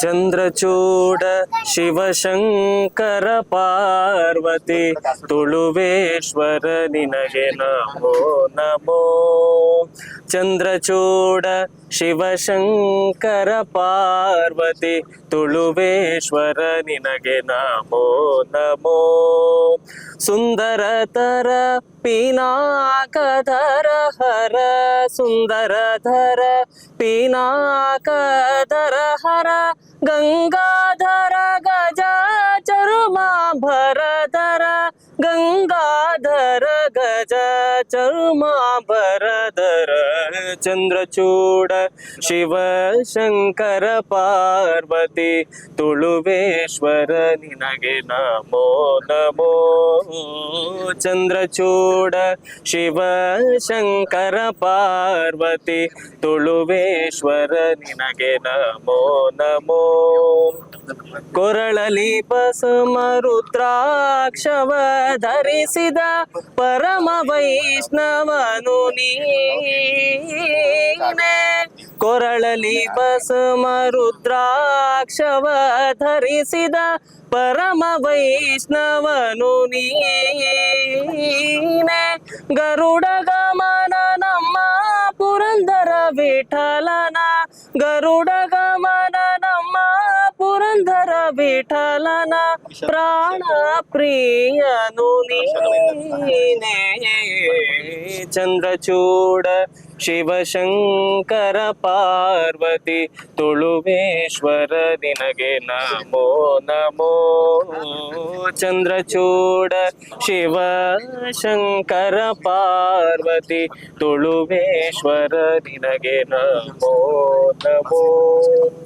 ಚಂದ್ರಚೂಡ ಶಿವಶಂಕರ ಪಾರ್ವತಿ ತುಳುವೇಶ್ವರ ನಿನಗೆ ನಮೋ ನಮೋ. ಚಂದ್ರಚೂಡ ಶಿವಶಂಕರ ಪಾರ್ವತಿ ತುಳುವೇಶ್ವರ ನಿನಗೆ ನಮೋ ನಮೋ. ಸುಂದರತರ ಪೀನಾಕಧರ ಹರ ಸುಂದರಧರ ಪೀನಾಕಧರ ಹರ गंगाधर गजा चरुमा भरधर ಗಜ ಚರುಮಾಭರಧರ ಚಂದ್ರಚೂಡ, ಶಿವ ಶಂಕರ, ಪಾರ್ವತಿ, ತುಳುವೇಶ್ವರ, ನಿನಗೆ ನಮೋ ನಮೋ. ಚಂದ್ರಚೂಡ, ಶಿವ ಶಂಕರ, ಪಾರ್ವತಿ, ತುಳುವೇಶ್ವರ, ನಿನಗೆ ನಮೋ ನಮೋ. ಕೊರಳಲಿ ಬಸಮ ರುದ್ರಾಕ್ಷವ ಧರಿಸಿದ ಪರಮ ವೈಷ್ಣವನು ನೀನೆ. ಕೊರಳಲಿ ಬಸಮ ರುದ್ರಾಕ್ಷವ ಧರಿಸಿದ ಪರಮ ವೈಷ್ಣವನು ನೀನೆ. ಗರುಡ ಗಮನ ನಮ್ಮ ಪುರಂದರ ವಿಠಲನ, ಗರುಡ ಗಮನ ವಿಠಲನ ಪ್ರಾಣ ಪ್ರಿಯನು ಚಂದ್ರಚೂಡ ಶಿವಶಂಕರ ಪಾರ್ವತಿ ತುಳುವೇಶ್ವರ ನಿನಗೆ ನಮೋ ನಮೋ. ಚಂದ್ರಚೂಡ ಶಿವ ಶಂಕರ ಪಾರ್ವತಿ ತುಳುವೇಶ್ವರ ನಿನಗೆ ನಮೋ ನಮೋ.